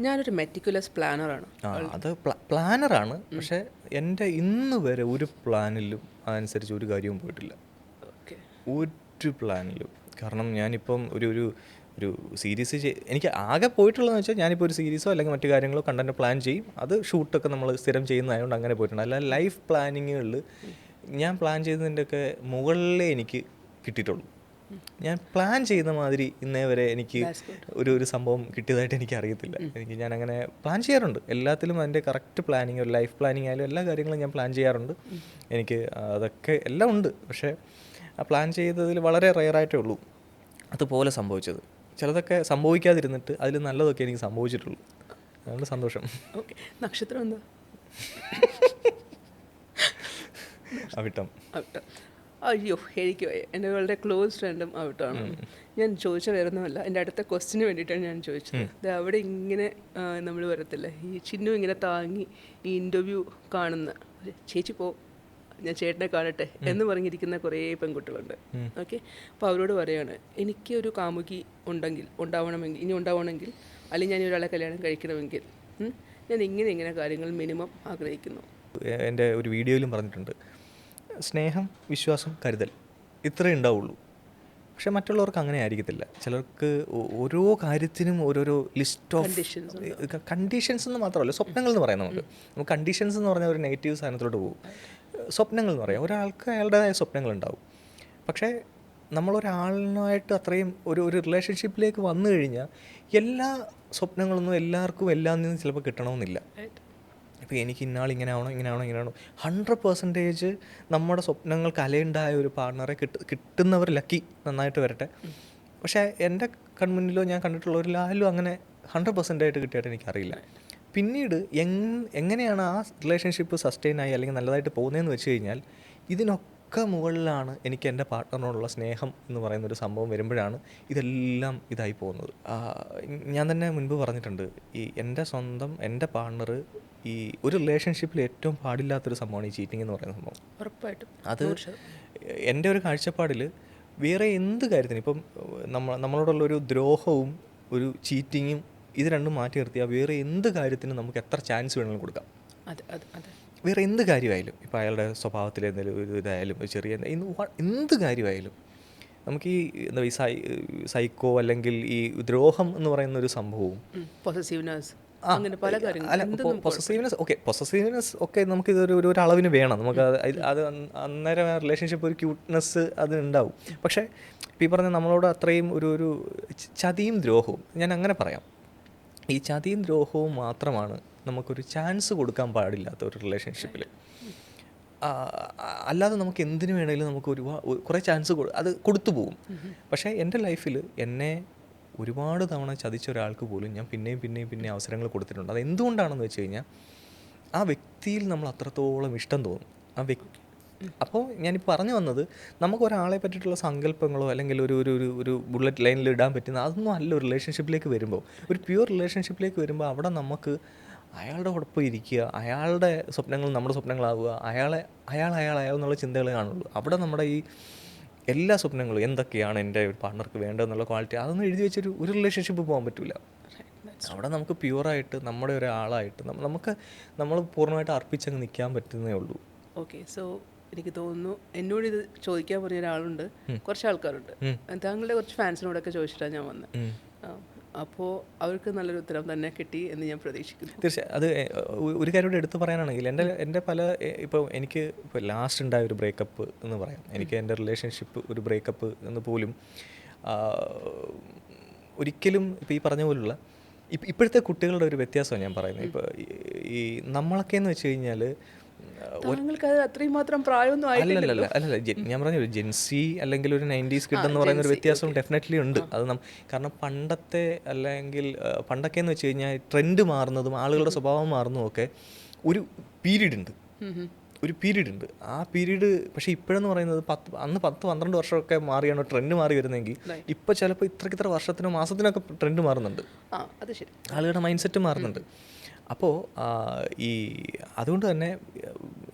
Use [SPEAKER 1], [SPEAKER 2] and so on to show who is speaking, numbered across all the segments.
[SPEAKER 1] ഞാനൊരു മെറ്റിക്കുലസ് പ്ലാനറാണ്
[SPEAKER 2] ആ അത് പ്ല- പ്ലാനറാണ് പക്ഷേ എന്റെ ഇന്ന് വരെ ഒരു പ്ലാനിലും അതനുസരിച്ച് ഒരു കാര്യവും പോയിട്ടില്ല.
[SPEAKER 1] ഓക്കെ.
[SPEAKER 2] ഒരു പ്ലാനിലും. കാരണം ഞാനിപ്പം ഒരു ഒരു ഒരു സീരീസ് എനിക്ക് ആകെ പോയിട്ടുള്ളതെന്ന് വെച്ചാൽ ഞാനിപ്പോൾ ഒരു സീരീസോ അല്ലെങ്കിൽ മറ്റു കാര്യങ്ങളോ കണ്ടന്റ് പ്ലാൻ ചെയ്യും. അത് ഷൂട്ടൊക്കെ നമ്മൾ സ്ഥിരം ചെയ്യുന്നതായതുകൊണ്ട് അങ്ങനെ പോയിട്ടുണ്ട്. അല്ല ലൈഫ് പ്ലാനിങ്ങുകളിൽ ഞാൻ പ്ലാൻ ചെയ്തതിന്റെയൊക്കെ മുകളിലേ എനിക്ക് കിട്ടിയിട്ടുള്ളൂ. ഞാൻ പ്ലാൻ ചെയ്യുന്ന മാതിരി ഇന്നേ വരെ എനിക്ക് ഒരു ഒരു സംഭവം കിട്ടിയതായിട്ട് എനിക്ക് അറിയത്തില്ല. എനിക്ക് ഞാൻ അങ്ങനെ പ്ലാൻ ചെയ്യാറുണ്ട്. എല്ലാത്തിലും അതിന്റെ കറക്റ്റ് പ്ലാനിങ് ഒരു ലൈഫ് പ്ലാനിങ് ആയാലും എല്ലാ കാര്യങ്ങളും ഞാൻ പ്ലാൻ ചെയ്യാറുണ്ട്. എനിക്ക് അതൊക്കെ എല്ലാം ഉണ്ട്. പക്ഷേ ആ പ്ലാൻ ചെയ്തതിൽ വളരെ റയറായിട്ടേ ഉള്ളൂ. അതുപോലെ സംഭവിച്ചത്. ചിലതൊക്കെ സംഭവിക്കാതിരുന്നിട്ട് അതിൽ നല്ലതൊക്കെ എനിക്ക് സംഭവിച്ചിട്ടുള്ളൂ. അതുകൊണ്ട് സന്തോഷം.
[SPEAKER 1] ഓക്കെ നക്ഷത്രം എന്താ?
[SPEAKER 2] അവിട്ടം.
[SPEAKER 1] അവിട്ടം. അയ്യോ എനിക്ക് വളരെ ക്ലോസ് ഫ്രണ്ടും ഔട്ടാണ് ഞാൻ ചോദിച്ച വേറൊന്നുമല്ല. എന്റെ അടുത്ത ക്വസ്റ്റിന് വേണ്ടിയിട്ടാണ് ഞാൻ ചോദിച്ചത്. ഇത് അവിടെ ഇങ്ങനെ നമ്മൾ വരത്തില്ല? ഈ ചിന്നു ഇങ്ങനെ താങ്ങി ഈ ഇന്റർവ്യൂ കാണുന്ന ചേച്ചി പോ ഞാൻ ചേട്ടനെ കാണട്ടെ എന്ന് പറഞ്ഞിരിക്കുന്ന കുറേ പെൺകുട്ടികളുണ്ട്. ഓക്കെ? അപ്പോൾ അവരോട് പറയുകയാണ് എനിക്ക് ഒരു കാമുകി ഉണ്ടെങ്കിൽ ഉണ്ടാവണമെങ്കിൽ ഇനി ഉണ്ടാവണമെങ്കിൽ അല്ലെങ്കിൽ ഞാൻ ഒരാളെ കല്യാണം കഴിക്കണമെങ്കിൽ ഞാൻ ഇങ്ങനെ ഇങ്ങനെ കാര്യങ്ങൾ മിനിമം ആഗ്രഹിക്കുന്നു.
[SPEAKER 2] എന്റെ ഒരു വീഡിയോയിലും പറഞ്ഞിട്ടുണ്ട്. സ്നേഹം വിശ്വാസം കരുതൽ ഇത്രേ ഉണ്ടാവുള്ളൂ. പക്ഷെ മറ്റുള്ളവർക്ക് അങ്ങനെ ആയിരിക്കത്തില്ല. ചിലർക്ക് ഓരോ കാര്യത്തിനും ഓരോരോ ലിസ്റ്റ് ഓഫ് കണ്ടീഷൻസ് എന്ന് മാത്രമല്ല സ്വപ്നങ്ങൾ എന്ന് പറയാം നമുക്ക്. നമുക്ക് കണ്ടീഷൻസ് എന്ന് പറഞ്ഞാൽ ഒരു നെഗറ്റീവ് സാധനത്തിലോട്ട് പോകും. സ്വപ്നങ്ങൾ എന്ന് പറയാം. ഒരാൾക്ക് അയാളുടേതായ സ്വപ്നങ്ങൾ ഉണ്ടാവും പക്ഷേ നമ്മളൊരാളിനായിട്ട് അത്രയും ഒരു ഒരു റിലേഷൻഷിപ്പിലേക്ക് വന്നു കഴിഞ്ഞാൽ എല്ലാ സ്വപ്നങ്ങളൊന്നും എല്ലാവർക്കും എല്ലാം നിന്നും ചിലപ്പോൾ കിട്ടണമെന്നില്ല. ഇപ്പോൾ എനിക്ക് ഇന്നാൾ ഇങ്ങനെ ആവണം ഇങ്ങനെ ആവണം ഇങ്ങനെ ആവണം ഹൺഡ്രഡ് പെർസെന്റേജ് നമ്മുടെ സ്വപ്നങ്ങൾക്ക് അലയുണ്ടായ ഒരു പാർട്ണറെ കിട്ട കിട്ടുന്നവർ ലക്കി നന്നായിട്ട് വരട്ടെ. പക്ഷേ എന്റെ കൺമുന്നിലോ ഞാൻ കണ്ടിട്ടുള്ള ഒരു ആരും അങ്ങനെ ഹൺഡ്രഡ് പെർസെന്റ് ആയിട്ട് എനിക്കറിയില്ല. പിന്നീട് എങ് എങ്ങനെയാണ് ആ റിലേഷൻഷിപ്പ് സസ്റ്റെയിൻ ആയി അല്ലെങ്കിൽ നല്ലതായിട്ട് പോകുന്നതെന്ന് വെച്ച് കഴിഞ്ഞാൽ ഇതിനൊക്കെ മുകളിലാണ് എനിക്ക് എന്റെ പാർട്ട്ണറിനോടുള്ള സ്നേഹം എന്ന് പറയുന്ന ഒരു സംഭവം വരുമ്പോഴാണ് ഇതെല്ലാം ഇതായി പോകുന്നത്. ഞാൻ തന്നെ മുൻപ് പറഞ്ഞിട്ടുണ്ട് ഈ എന്റെ സ്വന്തം എന്റെ പാർട്ണർ ഈ ഒരു റിലേഷൻഷിപ്പിൽ ഏറ്റവും പാടില്ലാത്തൊരു സംഭവമാണ് ഈ ചീറ്റിംഗ് എന്ന് പറയുന്ന സംഭവം.
[SPEAKER 1] ഉറപ്പായിട്ടും.
[SPEAKER 2] അത് എന്റെ ഒരു കാഴ്ചപ്പാടിൽ വേറെ എന്ത് കാര്യത്തിന് ഇപ്പം നമ്മൾ നമ്മളോടുള്ള ഒരു ദ്രോഹവും ഒരു ചീറ്റിങ്ങും ഇത് രണ്ടും മാറ്റി നിർത്തിയാൽ വേറെ എന്ത് കാര്യത്തിനും നമുക്ക് എത്ര ചാൻസ് വേണമെങ്കിലും കൊടുക്കാം. വേറെ എന്ത് കാര്യമായാലും ഇപ്പോൾ അയാളുടെ സ്വഭാവത്തിൽ എന്തെങ്കിലും ഒരു ഇതായാലും ചെറിയ എന്ത് കാര്യമായാലും നമുക്ക് ഈ എന്താ ഈ സൈക്കോ അല്ലെങ്കിൽ ഈ ദ്രോഹം എന്ന് പറയുന്ന ഒരു സംഭവവും
[SPEAKER 1] അങ്ങനെ പല കാര്യങ്ങളും
[SPEAKER 2] പൊസസീവ്നെസ് ഓക്കെ പൊസസീവ്നെസ് ഒക്കെ നമുക്ക് ഇതൊരു ഒരു അളവിന് വേണം. നമുക്ക് അത് അന്നേരം റിലേഷൻഷിപ്പ് ഒരു ക്യൂട്ട്നെസ് അത് ഉണ്ടാവും. പക്ഷേ ഇപ്പം ഈ പറഞ്ഞ നമ്മളോട് അത്രയും ഒരു ഒരു ചതിയും ദ്രോഹവും ഞാൻ അങ്ങനെ പറയാം. ഈ ചതിയും ദ്രോഹവും മാത്രമാണ് നമുക്കൊരു ചാൻസ് കൊടുക്കാൻ പാടില്ലാത്ത ഒരു റിലേഷൻഷിപ്പിൽ അല്ലാതെ നമുക്ക് എന്തിനു വേണമെങ്കിലും നമുക്ക് ഒരുപാട് കുറേ ചാൻസ് അത് കൊടുത്തു പോകും. പക്ഷേ എന്റെ ലൈഫിൽ എന്നെ ഒരുപാട് തവണ ചതിച്ച ഒരാൾക്ക് പോലും ഞാൻ പിന്നെയും പിന്നെയും പിന്നെയും അവസരങ്ങൾ കൊടുത്തിട്ടുണ്ട്. അത് എന്തുകൊണ്ടാണെന്ന് വെച്ച് കഴിഞ്ഞാൽ ആ വ്യക്തിയിൽ നമ്മൾ അത്രത്തോളം ഇഷ്ടം തോന്നും. ആ വ്യക്തി അപ്പോൾ ഞാനിപ്പോൾ പറഞ്ഞു വന്നത് നമുക്ക് ഒരാളെ പറ്റിയിട്ടുള്ള സങ്കല്പങ്ങളോ അല്ലെങ്കിൽ ഒരു ഒരു ഒരു ബുള്ളറ്റ് ലൈനിൽ ഇടാൻ പറ്റുന്ന അതൊന്നും അല്ല റിലേഷൻഷിപ്പിലേക്ക് വരുമ്പോൾ. ഒരു പ്യുവർ റിലേഷൻഷിപ്പിലേക്ക് വരുമ്പോൾ അവിടെ നമുക്ക് അയാളുടെ ഒപ്പം ഇരിക്കുക അയാളുടെ സ്വപ്നങ്ങൾ നമ്മുടെ സ്വപ്നങ്ങളാവുക അയാളെ അയാൾ അയാൾ അയാൾ എന്നുള്ള ചിന്തകളെ കാണുള്ളൂ. അവിടെ നമ്മുടെ ഈ എല്ലാ സ്വപ്നങ്ങളും എന്തൊക്കെയാണ് എന്റെ ഒരു പാർട്ണർക്ക് വേണ്ടതെന്നുള്ള ക്വാളിറ്റി അതൊന്നും എഴുതി വെച്ചൊരു ഒരു റിലേഷൻഷിപ്പ് പോകാൻ പറ്റില്ല അവിടെ നമുക്ക് പ്യുവറായിട്ട് നമ്മുടെ ഒരാളായിട്ട് നമുക്ക് നമ്മൾ പൂർണമായിട്ട് അർപ്പിച്ചങ്ങ് നിൽക്കാൻ പറ്റുന്നേ ഉള്ളൂ.
[SPEAKER 1] ഓക്കെ സോ എനിക്ക് തോന്നുന്നു എന്നോട് ഇത് ചോദിക്കാൻ പറഞ്ഞ ഒരാളുണ്ട്. കുറച്ച് ആൾക്കാരുണ്ട്. താങ്കളുടെ കുറച്ച് ഫാൻസിനോടൊക്കെ ചോദിച്ചിട്ടാണ് ഞാൻ വന്നത് അപ്പോൾ അവർക്ക് നല്ലൊരു ഉത്തരം തന്നെ കിട്ടി എന്ന് ഞാൻ പ്രതീക്ഷിക്കുന്നു.
[SPEAKER 2] തീർച്ചയായും. അത് ഒരു കാര്യം കൂടെ എടുത്തു പറയാനാണെങ്കിൽ എന്റെ എന്റെ പല ഇപ്പോൾ എനിക്ക് ഇപ്പോൾ ലാസ്റ്റ് ഉണ്ടായ ഒരു ബ്രേക്കപ്പ് എന്ന് പറയാം. എനിക്ക് എന്റെ റിലേഷൻഷിപ്പ് ഒരു ബ്രേക്കപ്പ് എന്ന് പോലും ഒരിക്കലും ഇപ്പോൾ ഈ പറഞ്ഞ പോലുള്ള ഇപ്പോഴത്തെ കുട്ടികളുടെ ഒരു വ്യത്യാസമാണ് ഞാൻ പറയുന്നത്. ഇപ്പോൾ ഈ നമ്മളൊക്കെ എന്ന് വെച്ച് കഴിഞ്ഞാൽ
[SPEAKER 1] താങ്കൾക്ക് അത് അത്രയും മാത്രം പ്രായമൊന്നും
[SPEAKER 2] അല്ലല്ല. ഞാൻ പറഞ്ഞ ഒരു ജെൻസി അല്ലെങ്കിൽ ഒരു നയന്റീസ് കിഡ് എന്ന് പറയുന്ന ഒരു വ്യത്യാസം ഡെഫിനറ്റ്ലി ഉണ്ട്. അത് നം കാരണം പണ്ടത്തെ അല്ലെങ്കിൽ പണ്ടൊക്കെ എന്ന് വെച്ച് കഴിഞ്ഞാൽ ട്രെൻഡ് മാറുന്നതും ആളുകളുടെ സ്വഭാവം മാറുന്നതും ഒക്കെ ഒരു പീരീഡ് ഉണ്ട്. ഒരു പീരീഡ് ഉണ്ട്. ആ പീരീഡ് പക്ഷേ ഇപ്പോഴെന്ന് പറയുന്നത് പത്ത് അന്ന് പത്ത് പന്ത്രണ്ട് വർഷമൊക്കെ മാറിയാണ് ട്രെൻഡ് മാറി വരുന്നതെങ്കിൽ ഇപ്പോൾ ചിലപ്പോൾ ഇത്രക്കിത്ര ഇത്ര വർഷത്തിനോ മാസത്തിനൊക്കെ ട്രെൻഡ് മാറുന്നുണ്ട്. ആളുകളുടെ മൈൻഡ് സെറ്റ് മാറുന്നുണ്ട് അപ്പോൾ ഈ അതുകൊണ്ട് തന്നെ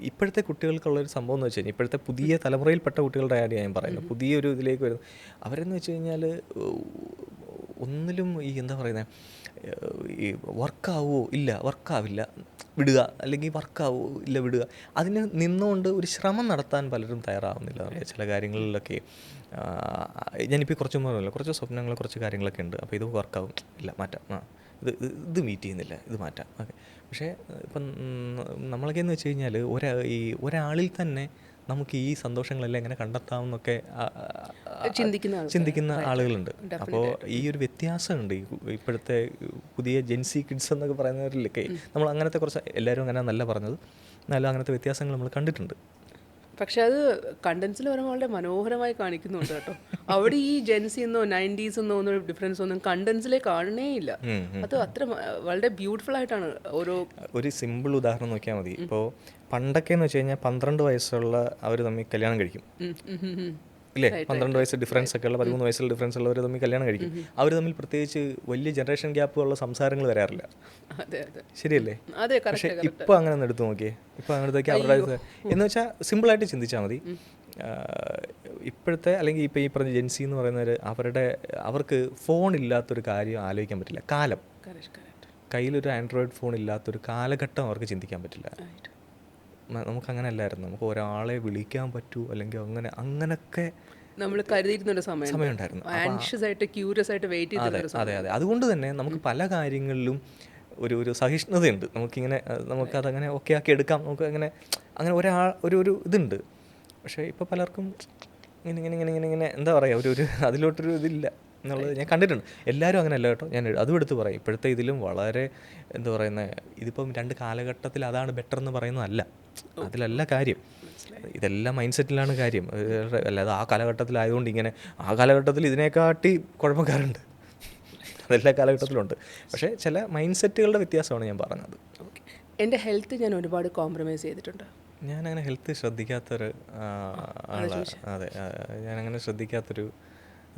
[SPEAKER 2] ഇപ്പോഴത്തെ കുട്ടികൾക്കുള്ളൊരു സംഭവം എന്ന് വെച്ച് കഴിഞ്ഞാൽ ഇപ്പോഴത്തെ പുതിയ തലമുറയിൽപ്പെട്ട കുട്ടികളുടെ കാര്യം ഞാൻ പറയുന്നത് പുതിയൊരു ഇതിലേക്ക് വരുന്നു. അവരെന്ന് വെച്ച് കഴിഞ്ഞാൽ ഒന്നിലും ഈ എന്താ പറയുന്നത് ഈ വർക്കാവോ ഇല്ല വർക്കാവില്ല വിടുക അല്ലെങ്കിൽ വർക്കാവോ ഇല്ല വിടുക. അതിന് നിന്നുകൊണ്ട് ഒരു ശ്രമം നടത്താൻ പലരും തയ്യാറാവുന്നില്ല. ചില കാര്യങ്ങളിലൊക്കെ ഞാനിപ്പോൾ കുറച്ച് പറഞ്ഞല്ലോ കുറച്ച് സ്വപ്നങ്ങൾ കുറച്ച് കാര്യങ്ങളൊക്കെ ഉണ്ട്. അപ്പോൾ ഇത് വർക്കാവും ഇല്ല മാറ്റാം. ആ. ഇത് ഇത് മീറ്റ് ചെയ്യുന്നില്ല ഇത് മാറ്റാം. ഓക്കെ പക്ഷേ ഇപ്പം നമ്മളൊക്കെ എന്ന് വെച്ച് കഴിഞ്ഞാൽ ഒരാ ഈ ഒരാളിൽ തന്നെ നമുക്ക് ഈ സന്തോഷങ്ങളെല്ലാം എങ്ങനെ കണ്ടെത്താമെന്നൊക്കെ
[SPEAKER 1] ചിന്തിക്കുന്ന
[SPEAKER 2] ആളുകളുണ്ട്. അപ്പോൾ ഈ ഒരു വ്യത്യാസമുണ്ട്. ഈ ഇപ്പോഴത്തെ പുതിയ ജെൻസി കിഡ്സ് എന്നൊക്കെ പറയുന്നവരിലൊക്കെ നമ്മൾ അങ്ങനത്തെ കുറച്ച് എല്ലാവരും അങ്ങനെ നല്ല പറഞ്ഞത്. എന്നാലും അങ്ങനത്തെ വ്യത്യാസങ്ങൾ നമ്മൾ കണ്ടിട്ടുണ്ട്.
[SPEAKER 1] പക്ഷെ അത് കണ്ടൻസിൽ വരുമ്പോൾ വളരെ മനോഹരമായി കാണിക്കുന്നുണ്ട് കേട്ടോ. അവിടെ ഈ ജെൻസി എന്നോ നയന്റീസ് എന്നോ ഒന്നും ഡിഫറൻസ് ഒന്നും കണ്ടൻസിലെ കാണണേ ഇല്ല. അത് അത്ര വളരെ ബ്യൂട്ടിഫുൾ ആയിട്ടാണ് ഓരോ
[SPEAKER 2] ഒരു സിമ്പിൾ ഉദാഹരണം നോക്കിയാൽ മതി. ഇപ്പോൾ പണ്ടൊക്കെ എന്ന് വെച്ച് കഴിഞ്ഞാൽ പന്ത്രണ്ട് വയസ്സുള്ള അവർ തമ്മിൽ കല്യാണം കഴിക്കും. ഇല്ലേ? പന്ത്രണ്ട് വയസ്സ് ഡിഫറൻസ് ഒക്കെ ഉള്ള പതിമൂന്ന് വയസ്സിൽ ഡിഫറൻസ് ഉള്ളവർ തമ്മിൽ കല്യാണം കഴിക്കും. അവർ തമ്മിൽ പ്രത്യേകിച്ച് വലിയ ജനറേഷൻ ഗ്യാപ്പ് ഉള്ള സംസാരങ്ങൾ വരാറില്ല. ശരിയല്ലേ? പക്ഷേ ഇപ്പൊ അങ്ങനെ ഒന്ന് എടുത്തു നോക്കിയേ. ഇപ്പൊ അങ്ങനത്തേക്ക് അവരുടെ എന്ന് വെച്ചാൽ സിമ്പിളായിട്ട് ചിന്തിച്ചാൽ മതി. ഇപ്പോഴത്തെ അല്ലെങ്കിൽ ഇപ്പൊ ഈ പറഞ്ഞ ജെൻസി എന്ന് പറയുന്നവര് അവരുടെ അവർക്ക് ഫോൺ ഇല്ലാത്തൊരു കാര്യം ആലോചിക്കാൻ പറ്റില്ല. കാലം. കയ്യിലൊരു ആൻഡ്രോയിഡ് ഫോൺ ഇല്ലാത്തൊരു കാലഘട്ടം അവർക്ക് ചിന്തിക്കാൻ പറ്റില്ല. നമുക്ക് അങ്ങനെ അല്ലായിരുന്നു നമുക്ക് ഒരാളെ വിളിക്കാൻ പറ്റൂ അല്ലെങ്കിൽ അങ്ങനെ അങ്ങനൊക്കെ
[SPEAKER 1] നമ്മൾ കരുതിയിരുന്നൊരു സമയം
[SPEAKER 2] സമയമുണ്ടായിരുന്നു.
[SPEAKER 1] ആൻഷ്യസ് ആയിട്ട് ക്യൂരിയസ് ആയിട്ട് വെയിറ്റ്
[SPEAKER 2] അതെ
[SPEAKER 1] ചെയ്തിരുന്ന
[SPEAKER 2] അതെ അതെ. അതുകൊണ്ട് തന്നെ നമുക്ക് പല കാര്യങ്ങളിലും ഒരു ഒരു സഹിഷ്ണുതയുണ്ട്. നമുക്കിങ്ങനെ നമുക്ക് നമുക്കതങ്ങനെ ഓക്കെ ആക്കി എടുക്കാം. നമുക്ക് അങ്ങനെ അങ്ങനെ ഒരാൾ ഒരു ഒരു ഇതുണ്ട്. പക്ഷേ ഇപ്പോൾ പലർക്കും ഇങ്ങനെ ഇങ്ങനെ ഇങ്ങനെ ഇങ്ങനെ ഇങ്ങനെ എന്താ പറയുക ഒരു ഒരു അതിലോട്ടൊരു ഇതില്ല എന്നുള്ളത് ഞാൻ കണ്ടിട്ടുണ്ട്. എല്ലാവരും അങ്ങനെ അല്ല കേട്ടോ. ഞാൻ അതും എടുത്ത് പറയും. ഇപ്പോഴത്തെ ഇതിലും വളരെ എന്താ പറയുന്നത് ഇതിപ്പം രണ്ട് കാലഘട്ടത്തിൽ അതാണ് ബെറ്റർ എന്ന് പറയുന്നതല്ല. അതിലല്ല കാര്യം. ഇതെല്ലാം മൈൻഡ് സെറ്റിലാണ് കാര്യം. അല്ലാതെ ആ കാലഘട്ടത്തിലായതുകൊണ്ട് ഇങ്ങനെ ആ കാലഘട്ടത്തിൽ ഇതിനെക്കാട്ടി കുഴപ്പക്കാരുണ്ട്. അതെല്ലാ കാലഘട്ടത്തിലുണ്ട്. പക്ഷേ ചില മൈൻഡ് സെറ്റുകളുടെ വ്യത്യാസമാണ് ഞാൻ പറഞ്ഞത്.
[SPEAKER 1] എന്റെ ഹെൽത്ത് ഞാൻ ഒരുപാട് കോംപ്രമൈസ് ചെയ്തിട്ടുണ്ട്.
[SPEAKER 2] ഞാൻ അങ്ങനെ ഹെൽത്ത് ശ്രദ്ധിക്കാത്തൊരു ആളാണ് ആളാ. അതെ ഞാനങ്ങനെ ശ്രദ്ധിക്കാത്തൊരു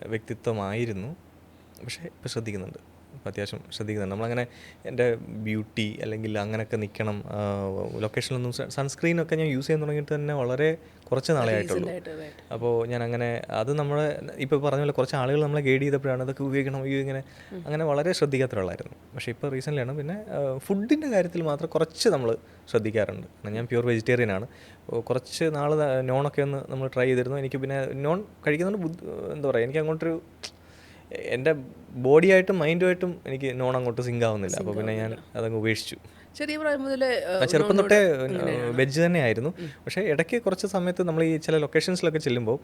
[SPEAKER 2] വ്യക്തിത്വമായിരുന്നു. പക്ഷേ ഇപ്പം ശ്രദ്ധിക്കുന്നുണ്ട്. അത്യാവശ്യം ശ്രദ്ധിക്കുന്നുണ്ട്. നമ്മളങ്ങനെ എന്റെ ബ്യൂട്ടി അല്ലെങ്കിൽ അങ്ങനെയൊക്കെ നിൽക്കണം ലൊക്കേഷനിലൊന്നും സൺസ്ക്രീനൊക്കെ ഞാൻ യൂസ് ചെയ്യാൻ തുടങ്ങിയിട്ട് തന്നെ വളരെ കുറച്ച് നാളെ ആയിട്ടുള്ളൂ. അപ്പോൾ ഞാൻ അങ്ങനെ അത് നമ്മൾ ഇപ്പോൾ പറഞ്ഞ പോലെ കുറച്ച് ആളുകൾ നമ്മളെ ഗൈഡ് ചെയ്തപ്പോഴാണ് അതൊക്കെ ഉപയോഗിക്കണം അയ്യോ ഇങ്ങനെ അങ്ങനെ വളരെ ശ്രദ്ധിക്കാത്തൊരാളായിരുന്നു പക്ഷേ ഇപ്പോൾ റീസെന്റ് ആണ്. പിന്നെ ഫുഡിന്റെ കാര്യത്തിൽ മാത്രം കുറച്ച് നമ്മൾ ശ്രദ്ധിക്കാറുണ്ട്. ഞാൻ പ്യൂർ വെജിറ്റേറിയൻ ആണ്. കുറച്ച് നാൾ നോണൊക്കെ ഒന്ന് നമ്മൾ ട്രൈ ചെയ്തിരുന്നു. എനിക്ക് പിന്നെ നോൺ കഴിക്കുന്നതുകൊണ്ട് ബുദ്ധി എന്താ പറയുക എനിക്ക് അങ്ങോട്ടൊരു എന്റെ ബോഡിയായിട്ടും മൈൻഡുമായിട്ടും എനിക്ക് നോൺ അങ്ങോട്ട് സിങ്ക് ആവുന്നില്ല അപ്പോൾ പിന്നെ ഞാൻ അതങ്ങ് ഉപേക്ഷിച്ചു.
[SPEAKER 1] ചെറിയ പ്രായം മുതലേ
[SPEAKER 2] ചെറുപ്പം തൊട്ടേ വെജ് തന്നെയായിരുന്നു. പക്ഷേ ഇടയ്ക്ക് കുറച്ച് സമയത്ത് നമ്മൾ ഈ ചില ലൊക്കേഷൻസിലൊക്കെ ചെല്ലുമ്പോൾ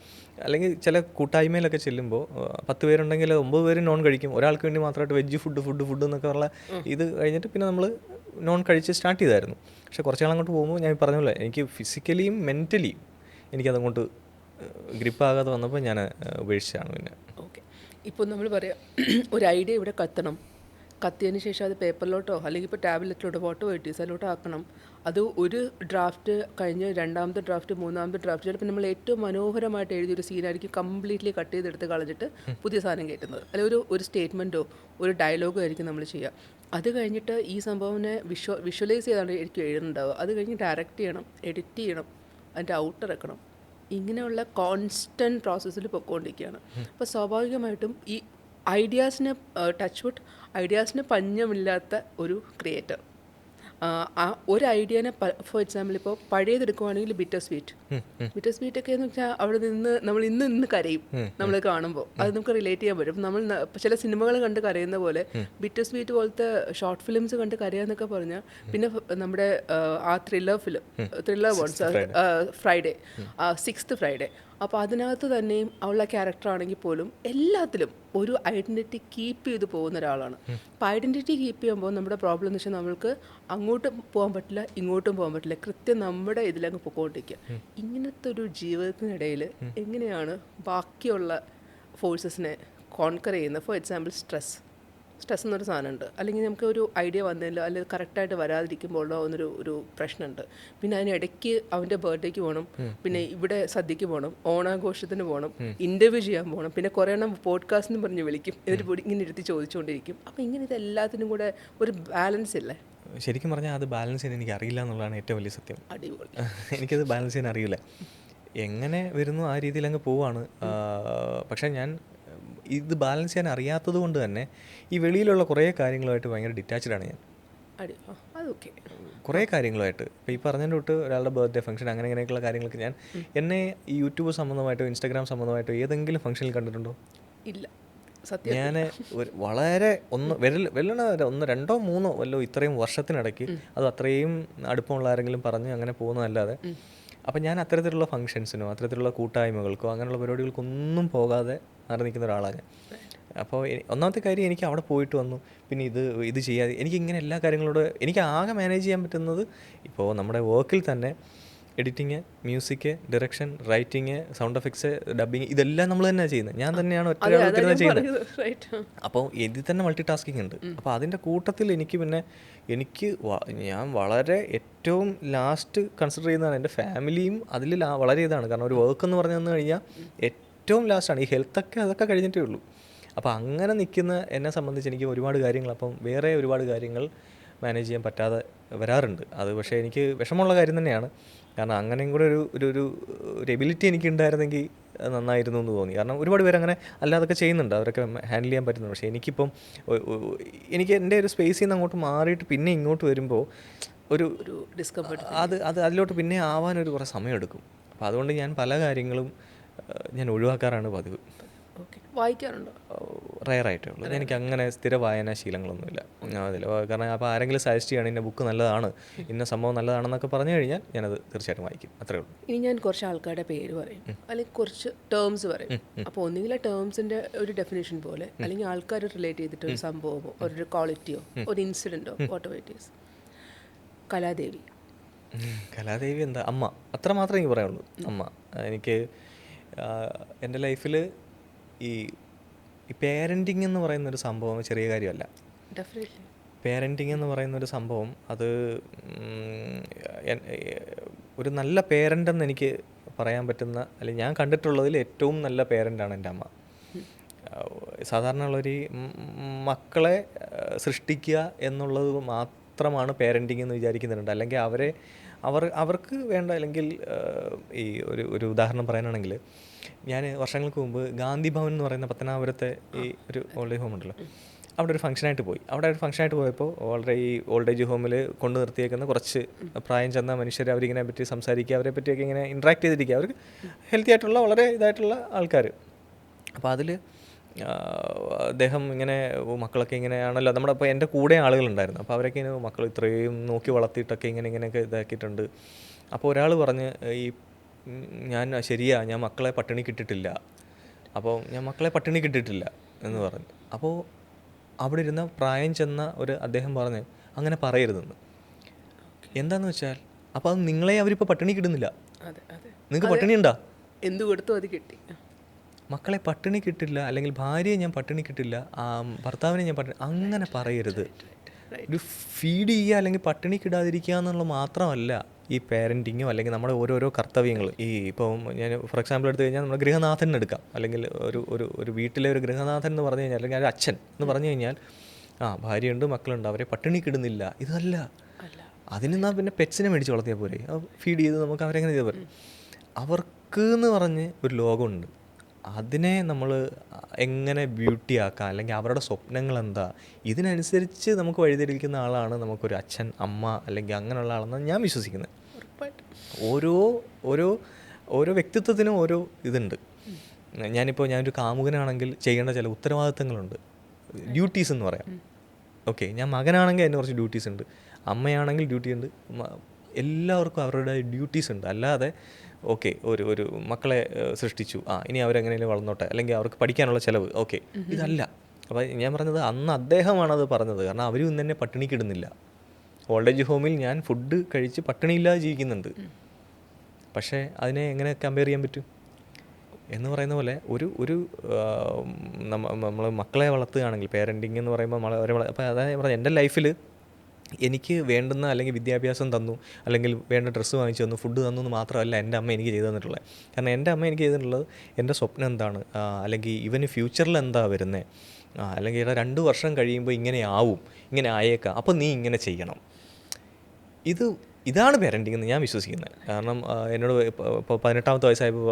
[SPEAKER 2] അല്ലെങ്കിൽ ചില കൂട്ടായ്മയിലൊക്കെ ചെല്ലുമ്പോൾ പത്ത് പേരുണ്ടെങ്കിൽ ഒമ്പത് പേര് നോൺ കഴിക്കും. ഒരാൾക്ക് വേണ്ടി മാത്രമായിട്ട് വെജ് ഫുഡ് ഫുഡ് ഫുഡ് എന്നൊക്കെ ഉള്ള ഇത് കഴിഞ്ഞിട്ട് പിന്നെ നമ്മൾ നോൺ കഴിച്ച് സ്റ്റാർട്ട് ചെയ്തായിരുന്നു. പക്ഷേ കുറച്ച് നാൾ അങ്ങോട്ട് പോകുമ്പോൾ ഞാൻ പറഞ്ഞ പോലെ എനിക്ക് ഫിസിക്കലിയും മെന്റലിയും എനിക്കതങ്ങോട്ട് ഗ്രിപ്പാകാതെ വന്നപ്പോൾ ഞാൻ ഉപേക്ഷിച്ചാണ് പിന്നെ.
[SPEAKER 1] ഇപ്പോൾ നമ്മൾ പറയാം ഒരു ഐഡിയ ഇവിടെ കത്തണം. കത്തിയതിന് ശേഷം അത് പേപ്പറിലോട്ടോ അല്ലെങ്കിൽ ഇപ്പോൾ ടാബ്ലറ്റിലോട്ടോ ഫോട്ടോ വെട്ടീസിലോട്ടോ ആക്കണം. അത് ഒരു ഡ്രാഫ്റ്റ് കഴിഞ്ഞ് രണ്ടാമത്തെ ഡ്രാഫ്റ്റ് മൂന്നാമത്തെ ഡ്രാഫ്റ്റ് ചിലപ്പോൾ നമ്മൾ ഏറ്റവും മനോഹരമായിട്ട് എഴുതിയൊരു സീനായിരിക്കും കംപ്ലീറ്റ്ലി കട്ട് ചെയ്തെടുത്ത് കളഞ്ഞിട്ട് പുതിയ സാധനം കയറ്റുന്നത് അല്ലെങ്കിൽ ഒരു ഒരു സ്റ്റേറ്റ്മെന്റോ ഒരു ഡയലോഗോ ആയിരിക്കും നമ്മൾ ചെയ്യുക. അത് കഴിഞ്ഞിട്ട് ഈ സംഭവനെ വിഷ്വ വിഷ്വലൈസ് ചെയ്താണ് എനിക്ക് എഴുതുന്നുണ്ടാവുക. അത് കഴിഞ്ഞ് ഡയറക്റ്റ് ചെയ്യണം എഡിറ്റ് ചെയ്യണം അതിന്റെ ഔട്ട് ഇറക്കണം. ഇങ്ങനെയുള്ള കോൺസ്റ്റന്റ് പ്രോസസ്സിൽ പൊയ്ക്കൊണ്ടിരിക്കുകയാണ് അപ്പോൾ സ്വാഭാവികമായിട്ടും ഈ ഐഡിയാസിന് ടച്ച് വുഡ് ഐഡിയാസിന് പഞ്ഞമില്ലാത്ത ഒരു ക്രിയേറ്റർ ആ ഒരു ഐഡിയനെ ഫോർ എക്സാമ്പിൾ ഇപ്പോൾ പഴയതെടുക്കുവാണെങ്കിൽ ബിറ്റർ സ്വീറ്റ് ബിറ്റർ സ്വീറ്റ് ഒക്കെ എന്ന് വെച്ചാൽ അവിടെ നിന്ന് നമ്മൾ ഇന്ന് ഇന്ന് കരയും. നമ്മൾ കാണുമ്പോൾ അത് നമുക്ക് റിലേറ്റ് ചെയ്യാൻ പറ്റും. നമ്മൾ ചില സിനിമകൾ കണ്ട് കരയുന്ന പോലെ ബിറ്റർ സ്വീറ്റ് പോലത്തെ ഷോർട്ട് ഫിലിംസ് കണ്ട് കരയാന്നൊക്കെ പറഞ്ഞാൽ പിന്നെ നമ്മുടെ ആ, thriller film thriller once Friday sixth Friday അപ്പോൾ അതിനകത്ത് തന്നെയും അവളുടെ ക്യാരക്ടർ ആണെങ്കിൽ പോലും എല്ലാത്തിലും ഒരു ഐഡന്റിറ്റി കീപ്പ് ചെയ്ത് പോകുന്ന ഒരാളാണ്. അപ്പോൾ ഐഡന്റിറ്റി കീപ്പ് ചെയ്യുമ്പോൾ നമ്മുടെ പ്രോബ്ലം എന്ന് വെച്ചാൽ നമ്മൾക്ക് അങ്ങോട്ടും പോകാൻ പറ്റില്ല ഇങ്ങോട്ടും പോകാൻ പറ്റില്ല. കൃത്യം നമ്മുടെ ഇതിലങ്ങ് പൊക്കോണ്ടിരിക്കുക. ഇങ്ങനത്തെ ഒരു ജീവിതത്തിനിടയിൽ എങ്ങനെയാണ് ബാക്കിയുള്ള ഫോഴ്സസിനെ കോൺക്കർ ചെയ്യുന്നത്? ഫോർ എക്സാമ്പിൾ സ്ട്രെസ് സ്ട്രെസ് എന്നൊരു സാധനമുണ്ട്. അല്ലെങ്കിൽ നമുക്ക് ഒരു ഐഡിയ വന്നല്ലോ അല്ലെങ്കിൽ കറക്റ്റായിട്ട് വരാതിരിക്കുമ്പോഴോ എന്നൊരു ഒരു പ്രശ്നമുണ്ട്. പിന്നെ അതിനിടയ്ക്ക് അവന്റെ ബർത്ത്ഡേക്ക് പോകണം. പിന്നെ ഇവിടെ സദ്യക്ക് പോകണം. ഓണാഘോഷത്തിന് പോകണം. ഇന്റർവ്യൂ ചെയ്യാൻ പോകണം. പിന്നെ കുറേ എണ്ണം പോഡ്കാസ്റ്റ് എന്ന് പറഞ്ഞ് വിളിക്കും. എന്നിട്ട് പൊടി ഇങ്ങനെ ഇരുത്തി ചോദിച്ചുകൊണ്ടിരിക്കും. അപ്പോൾ ഇങ്ങനെ ഇത് എല്ലാത്തിനും കൂടെ ഒരു ബാലൻസ് ഇല്ലേ?
[SPEAKER 2] ശരിക്കും പറഞ്ഞാൽ അത് ബാലൻസ് ചെയ്യാൻ എനിക്ക് അറിയില്ല എന്നുള്ളതാണ് ഏറ്റവും വലിയ സത്യം.
[SPEAKER 1] അടിപൊളി.
[SPEAKER 2] എനിക്കത് ബാലൻസ് ചെയ്യാൻ അറിയില്ല. എങ്ങനെ വരുന്നു ആ രീതിയിൽ അങ്ങ് പോവാണ്. പക്ഷേ ഞാൻ ഇത് ബാലൻസ് ചെയ്യാൻ അറിയാത്തത് കൊണ്ട് തന്നെ ഈ വെളിയിലുള്ള കുറേ കാര്യങ്ങളുമായിട്ട് ഭയങ്കര ഡിറ്റാച്ച്ഡ് ആണ് ഞാൻ. കുറേ കാര്യങ്ങളുമായിട്ട്. ഇപ്പോൾ ഈ പറഞ്ഞതിന്റെ തൊട്ട് ഒരാളുടെ ബർത്ത്ഡേ ഫംഗ്ഷൻ അങ്ങനെ ഇങ്ങനെയൊക്കെയുള്ള കാര്യങ്ങൾക്ക് ഞാൻ എന്നെ ഈ യൂട്യൂബ് സംബന്ധമായിട്ടോ ഇൻസ്റ്റാഗ്രാം സംബന്ധമായിട്ടോ ഏതെങ്കിലും ഫംഗ്ഷനിൽ കണ്ടിട്ടുണ്ടോ?
[SPEAKER 1] ഇല്ല. സത്യം.
[SPEAKER 2] ഞാൻ വളരെ ഒന്ന് വിരൽ വെല്ലണ ഒന്ന് രണ്ടോ മൂന്നോ വല്ലോ ഇത്രയും വർഷത്തിനിടയ്ക്ക് അത് അത്രയും അടുപ്പമുള്ള ആരെങ്കിലും പറഞ്ഞ് അങ്ങനെ പോകുന്നതല്ലാതെ അപ്പം ഞാൻ അത്തരത്തിലുള്ള ഫംഗ്ഷൻസിനോ അത്തരത്തിലുള്ള കൂട്ടായ്മകൾക്കോ അങ്ങനെയുള്ള പരിപാടികൾക്കൊന്നും പോകാതെ മാറി നിൽക്കുന്ന ഒരാളാണ് അപ്പോൾ ഒന്നാമത്തെ കാര്യം എനിക്ക് അവിടെ പോയിട്ട് വന്നു. പിന്നെ ഇത് ഇത് ചെയ്യാതെ എനിക്ക് ഇങ്ങനെ എല്ലാ കാര്യങ്ങളോട് എനിക്ക് ആകെ മാനേജ് ചെയ്യാൻ പറ്റുന്നത് ഇപ്പോൾ നമ്മുടെ വർക്കിൽ തന്നെ editing music direction writing sound effects dubbing ഇതെല്ലാം നമ്മൾ തന്നെയാണ് ചെയ്യുന്നത്. ഞാൻ തന്നെയാണ് ഒറ്റ ചെയ്യുന്നത്. അപ്പോൾ ഇതിൽ തന്നെ മൾട്ടി ടാസ്കിങ് ഉണ്ട് അപ്പോൾ അതിന്റെ കൂട്ടത്തിൽ എനിക്ക് പിന്നെ എനിക്ക് ഞാൻ വളരെ ഏറ്റവും ലാസ്റ്റ് കൺസിഡർ ചെയ്യുന്നതാണ് എന്റെ ഫാമിലിയും അതിൽ വളരെ ഇതാണ്. കാരണം ഒരു വർക്ക് എന്ന് പറഞ്ഞു തന്നു കഴിഞ്ഞാൽ ഏറ്റവും ലാസ്റ്റാണ് ഈ ഹെൽത്തൊക്കെ അതൊക്കെ കഴിഞ്ഞിട്ടേ ഉള്ളൂ. അപ്പോൾ അങ്ങനെ നിൽക്കുന്ന എന്നെ സംബന്ധിച്ച് എനിക്ക് ഒരുപാട് കാര്യങ്ങൾ അപ്പം വേറെ ഒരുപാട് കാര്യങ്ങൾ മാനേജ് ചെയ്യാൻ പറ്റാതെ വരാറുണ്ട്. അത് പക്ഷേ എനിക്ക് വിഷമമുള്ള കാര്യം തന്നെയാണ്. കാരണം അങ്ങനെയും കൂടെ ഒരു ഒരു ഒരു ഒരു എബിലിറ്റി എനിക്ക് ഉണ്ടായിരുന്നെങ്കിൽ നന്നായിരുന്നു എന്ന് തോന്നി. കാരണം ഒരുപാട് പേര് അങ്ങനെ അല്ലാതൊക്കെ ചെയ്യുന്നുണ്ട്. അവരൊക്കെ ഹാൻഡിൽ ചെയ്യാൻ പറ്റുന്നുണ്ട്. പക്ഷേ എനിക്കിപ്പം എനിക്ക് എന്റെ ഒരു സ്പേസിൽ നിന്ന് അങ്ങോട്ട് മാറിയിട്ട് പിന്നെ ഇങ്ങോട്ട് വരുമ്പോൾ ഒരു
[SPEAKER 1] ഒരു ഡിസ്കംഫർട്ട്
[SPEAKER 2] അത് അത് അതിലോട്ട് പിന്നെ ആവാനൊരു കുറേ സമയമെടുക്കും. അപ്പോൾ അതുകൊണ്ട് ഞാൻ പല കാര്യങ്ങളും ഞാൻ ഒഴിവാക്കാറാണ് പതിവ്.
[SPEAKER 1] വായിക്കാറുണ്ടോ?
[SPEAKER 2] റയറായിട്ടേ ഉള്ളൂ എനിക്ക് അങ്ങനെ സ്ഥിര വായനാ ശീലങ്ങളൊന്നുമില്ല. അതിൽ കാരണം അപ്പോൾ ആരെങ്കിലും സജസ്റ്റ് ചെയ്യണം ഇന്ന ബുക്ക് നല്ലതാണ് ഇന്ന സംഭവം നല്ലതാണെന്നൊക്കെ പറഞ്ഞു കഴിഞ്ഞാൽ ഞാനത് തീർച്ചയായിട്ടും വായിക്കും. അത്രേ ഉള്ളൂ.
[SPEAKER 1] ഇനി ഞാൻ കുറച്ച് ആൾക്കാരുടെ പേര് പറയും. അല്ലെങ്കിൽ കുറച്ച് ടേംസ് പറയും. അപ്പോൾ ഒന്നുകിൽ ആ ടേംസിന്റെ ഒരു ഡെഫിനേഷൻ പോലെ അല്ലെങ്കിൽ ആൾക്കാർ റിലേറ്റ് ചെയ്തിട്ട് ഒരു സംഭവമോ ഒരു ക്വാളിറ്റിയോ ഒരു ഇൻസിഡന്റോ വാട്ട് ഇറ്റ് കലാദേവി.
[SPEAKER 2] കലാദേവി എന്താ? അമ്മ. അത്ര മാത്രമേ എനിക്ക് പറയാനുള്ളൂ. അമ്മ. എനിക്ക് എന്റെ ലൈഫിൽ ഈ ഈ പേരന്റിങ് എന്ന് പറയുന്ന ഒരു സംഭവം ചെറിയ കാര്യമല്ല. പേരന്റിങ് എന്ന് പറയുന്ന ഒരു സംഭവം അത് ഒരു നല്ല പേരന്റ് എന്ന് എനിക്ക് പറയാൻ പറ്റുന്ന അല്ലെങ്കിൽ ഞാൻ കണ്ടിട്ടുള്ളതിൽ ഏറ്റവും നല്ല പേരന്റാണ് എന്റെ അമ്മ. സാധാരണ ഉള്ളൊരു മക്കളെ സൃഷ്ടിക്കുക എന്നുള്ളത് മാത്രമാണ് പേരന്റിങ് എന്ന് വിചാരിക്കുന്നുണ്ട്. അല്ലെങ്കിൽ അവരെ അവർ അവർക്ക് വേണ്ട അല്ലെങ്കിൽ ഈ ഒരു ഒരു ഉദാഹരണം പറയാനാണെങ്കിൽ ഞാൻ വർഷങ്ങൾക്ക് മുമ്പ് ഗാന്ധി ഭവൻ എന്ന് പറയുന്ന പത്തനാപുരത്തെ ഈ ഒരു ഓൾഡ് ഏജ് ഹോം ഉണ്ടല്ലോ. അവിടെ ഒരു ഫംഗ്ഷനായിട്ട് പോയി. അവിടെ ഒരു ഫംഗ്ഷനായിട്ട് പോയപ്പോൾ വളരെ ഈ ഓൾഡ് ഏജ് ഹോമിൽ കൊണ്ടു നിർത്തിയേക്കുന്ന കുറച്ച് പ്രായം ചെന്ന മനുഷ്യർ അവരിങ്ങനെ പറ്റി സംസാരിക്കുക അവരെ പറ്റിയൊക്കെ ഇങ്ങനെ ഇൻട്രാക്ട് ചെയ്തിരിക്കുക. അവർക്ക് ഹെൽത്തി ആയിട്ടുള്ള വളരെ ഇതായിട്ടുള്ള ആൾക്കാർ അപ്പോൾ അതിൽ അദ്ദേഹം ഇങ്ങനെ മക്കളൊക്കെ ഇങ്ങനെയാണല്ലോ നമ്മുടെ അപ്പോൾ എന്റെ കൂടെ ആളുകളുണ്ടായിരുന്നു. അപ്പോൾ അവരൊക്കെ ഇങ്ങനെ മക്കൾ ഇത്രയും നോക്കി വളർത്തിയിട്ടൊക്കെ ഇങ്ങനെ ഇങ്ങനെയൊക്കെ ഇതാക്കിയിട്ടുണ്ട്. അപ്പോൾ ഒരാൾ പറഞ്ഞ് ഈ ഞാൻ ശരിയാ ഞാൻ മക്കളെ പട്ടിണി കിട്ടിട്ടില്ല അപ്പോൾ ഞാൻ മക്കളെ പട്ടിണി കിട്ടിട്ടില്ല എന്ന് പറഞ്ഞു. അപ്പോൾ അവിടെ ഇരുന്ന പ്രായം ചെന്ന ഒരു അദ്ദേഹം പറഞ്ഞ് അങ്ങനെ പറയരുതെന്ന്. എന്താന്ന് വെച്ചാൽ അപ്പോൾ അത് നിങ്ങളെ അവരിപ്പോ പട്ടിണി കിട്ടുന്നില്ല. നിങ്ങൾക്ക് പട്ടിണി ഉണ്ടാ
[SPEAKER 1] എന്ത് കൊടുത്തു അത് കിട്ടി.
[SPEAKER 2] മക്കളെ പട്ടിണി കിട്ടില്ല അല്ലെങ്കിൽ ഭാര്യയെ ഞാൻ പട്ടിണി കിട്ടില്ല ആ ഭർത്താവിനെ ഞാൻ പട്ടിണി അങ്ങനെ പറയരുത്. ഒരു ഫീഡ് ചെയ്യുക അല്ലെങ്കിൽ പട്ടിണി കിടാതിരിക്കുക എന്നുള്ളത് മാത്രമല്ല. ഈ പേരന്റിങ്ങും അല്ലെങ്കിൽ നമ്മുടെ ഓരോരോ കർത്തവ്യങ്ങൾ. ഈ ഇപ്പം ഞാൻ ഫോർ എക്സാമ്പിൾ എടുത്തു കഴിഞ്ഞാൽ നമ്മുടെ ഗൃഹനാഥൻ എടുക്കാം. അല്ലെങ്കിൽ ഒരു ഒരു ഒരു വീട്ടിലെ ഒരു ഗൃഹനാഥൻ എന്ന് പറഞ്ഞു കഴിഞ്ഞാൽ അല്ലെങ്കിൽ ഒരു അച്ഛൻ എന്ന് പറഞ്ഞു കഴിഞ്ഞാൽ ആ ഭാര്യയുണ്ട് മക്കളുണ്ട് അവരെ പട്ടിണി കിടുന്നില്ല. ഇതല്ല.
[SPEAKER 1] അല്ല.
[SPEAKER 2] അതിന് നാം പിന്നെ പെറ്റ്സിനെ മേടിച്ച് വളർത്തിയാൽ പോരെ. ഫീഡ് ചെയ്ത് നമുക്ക് അവരെങ്ങനെ ചെയ്താൽ പോരെ? അവർക്ക് എന്ന് പറഞ്ഞ് ഒരു ലോകമുണ്ട്. അതിനെ നമ്മൾ എങ്ങനെ ബ്യൂട്ടി ആക്കാം? അല്ലെങ്കിൽ അവരുടെ സ്വപ്നങ്ങൾ എന്താ ഇതിനനുസരിച്ച് നമുക്ക് വഴിതെളിക്കുന്ന ആളാണ് നമുക്കൊരു അച്ഛൻ അമ്മ അല്ലെങ്കിൽ അങ്ങനെയുള്ള ആളെന്നാണ് ഞാൻ വിശ്വസിക്കുന്നത് ഓരോ ഓരോ ഓരോ വ്യക്തിത്വത്തിനും ഓരോ ഇതുണ്ട്. ഞാനിപ്പോൾ ഞാനൊരു കാമുകനാണെങ്കിൽ ചെയ്യേണ്ട ചില ഉത്തരവാദിത്തങ്ങളുണ്ട്. ഡ്യൂട്ടീസ് എന്ന് പറയാം. ഓക്കെ ഞാൻ മകനാണെങ്കിൽ അതിന് കുറച്ച് ഡ്യൂട്ടീസ് ഉണ്ട്. അമ്മയാണെങ്കിൽ ഡ്യൂട്ടി ഉണ്ട് എല്ലാവർക്കും അവരുടെ ഡ്യൂട്ടീസ് ഉണ്ട്. അല്ലാതെ ഓക്കെ ഒരു ഒരു മക്കളെ സൃഷ്ടിച്ചു. ആ ഇനി അവരെങ്ങനെയും വളർന്നോട്ടെ. അല്ലെങ്കിൽ അവർക്ക് പഠിക്കാനുള്ള ചിലവ്. ഓക്കെ ഇതല്ല. അപ്പോൾ ഞാൻ പറഞ്ഞത് അന്ന് അദ്ദേഹമാണ് അത് പറഞ്ഞത്. കാരണം അവരും ഇന്ന് തന്നെ പട്ടിണിക്കിടുന്നില്ല ഓൾഡ് ഏജ് ഹോമിൽ ഞാൻ ഫുഡ് കഴിച്ച് പട്ടിണിയില്ലാതെ ജീവിക്കുന്നുണ്ട്. പക്ഷേ അതിനെ എങ്ങനെ കമ്പയർ ചെയ്യാൻ പറ്റും? എന്ന് പറയുന്ന പോലെ ഒരു ഒരു നമ്മൾ മക്കളെ വളർത്തുകയാണെങ്കിൽ പേരന്റിങ് എന്ന് പറയുമ്പോൾ അപ്പോൾ അതായത് എന്റെ ലൈഫിൽ എനിക്ക് വേണ്ടുന്ന അല്ലെങ്കിൽ വിദ്യാഭ്യാസം തന്നു അല്ലെങ്കിൽ വേണ്ട ഡ്രസ്സ് വാങ്ങിച്ചു തന്നു ഫുഡ് തന്നു എന്ന് മാത്രമല്ല എന്റെ അമ്മ എനിക്ക് ചെയ്തു തന്നിട്ടുള്ളത്. കാരണം എന്റെ അമ്മ എനിക്ക് ചെയ്തിട്ടുള്ളത് എന്റെ സ്വപ്നം എന്താണ്? അല്ലെങ്കിൽ ഇവന് ഫ്യൂച്ചറിൽ എന്താ വരുന്നത് അല്ലെങ്കിൽ ഇവിടെ രണ്ട് വർഷം കഴിയുമ്പോൾ ഇങ്ങനെ ആവും ഇങ്ങനെ ആയേക്കാം. അപ്പോൾ നീ ഇങ്ങനെ ചെയ്യണം. ഇത് ഇതാണ് പാരന്റിംഗ് എന്ന് ഞാൻ വിശ്വസിക്കുന്നത്. കാരണം എന്നോട് ഇപ്പോൾ പതിനെട്ടാമത്തെ വയസ്സായപ്പോൾ